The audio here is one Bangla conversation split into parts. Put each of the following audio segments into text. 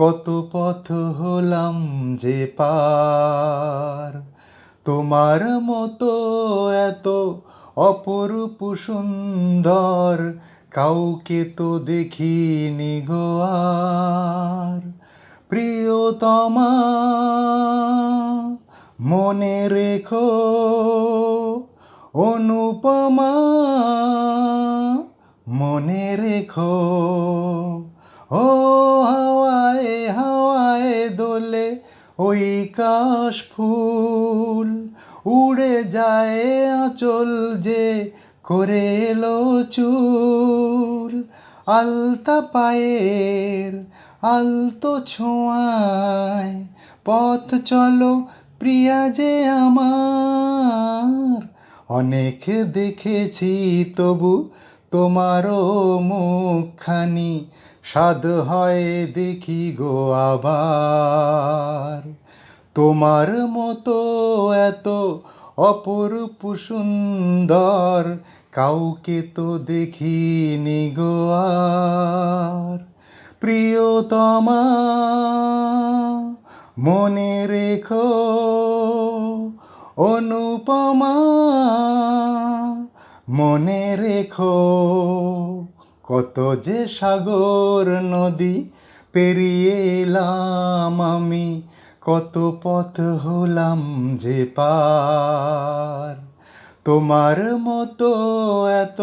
কত পথ হলাম যে পার। তোমার মতো এত অপরূপ সুন্দর কাউকে তো দেখিনি গো আর। প্রিয়তমা, মনে রেখো, অনুপমা, মনে রেখো। ওই কাশ ফুল উড়ে যায় আঁচল যে করে এলো চুল। আলতা পায়ের আলতো ছোঁয়ায় পথ চলো প্রিয়া যে আমার। অনেক দেখেছি তবু তোমারও মুখখানি স্বাদ হয় দেখি গো আবার। তোমার মতো এত অপরূপ সুন্দর কাউকে তো দেখিনি গো আর। প্রিয়তমা, মনে রেখো, অনুপমা, মনে রেখো। কত যে সাগর নদী পেরিয়ে এলাম আমি, কত পথ হলাম যে পার। তোমার মতো এত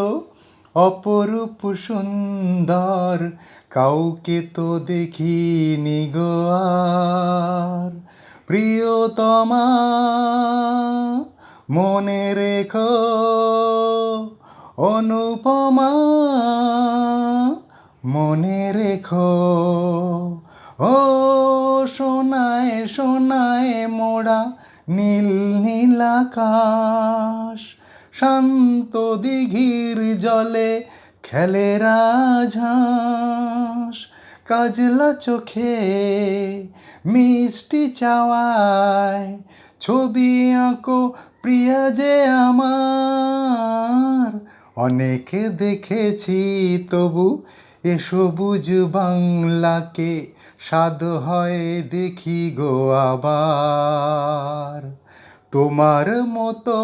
অপরূপ সুন্দর কাউকে তো দেখিনি গো আর। প্রিয়তমা, মনে রেখো, অনুপমা মনে রেখো। ও সোনায় সোনায় মোড়া নীল নীল আকাশ। শান্ত দিঘির জলে খেলে রাজহাঁস। কাজলা চোখে মিষ্টি চাওয়ায়, ছবি আঁকো প্রিয়া যে আমার। অনেক দেখেছি তবু এ সবুজ বাংলাকে স্বাদ হয় দেখি গো আবার। তোমার মতো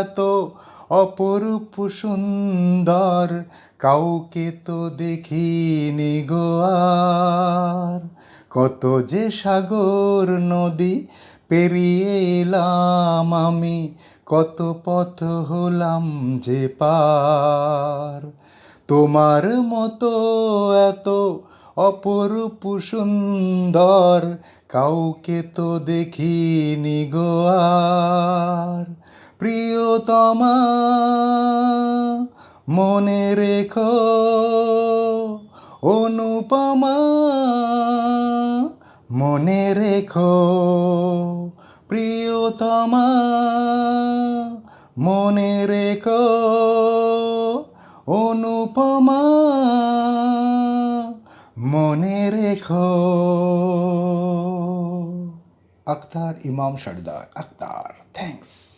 এত অপরূপ সুন্দর কাউকে তো দেখিনি গো আর। কত যে সাগর নদী পেরিয়ে এলাম আমি, কত পথ হলাম যে পার। তোমার মতো এত অপরূপ সুন্দর কাউকে তো দেখিনি গো প্রিয়তমা, মনে রেখো, অনুপমা, মনে রেখো, প্রিয়তমা, মনে রেখো। অনুপমা মনে রেখো। আক্তার ইমাম সর্দার আক্তার থ্যাংকস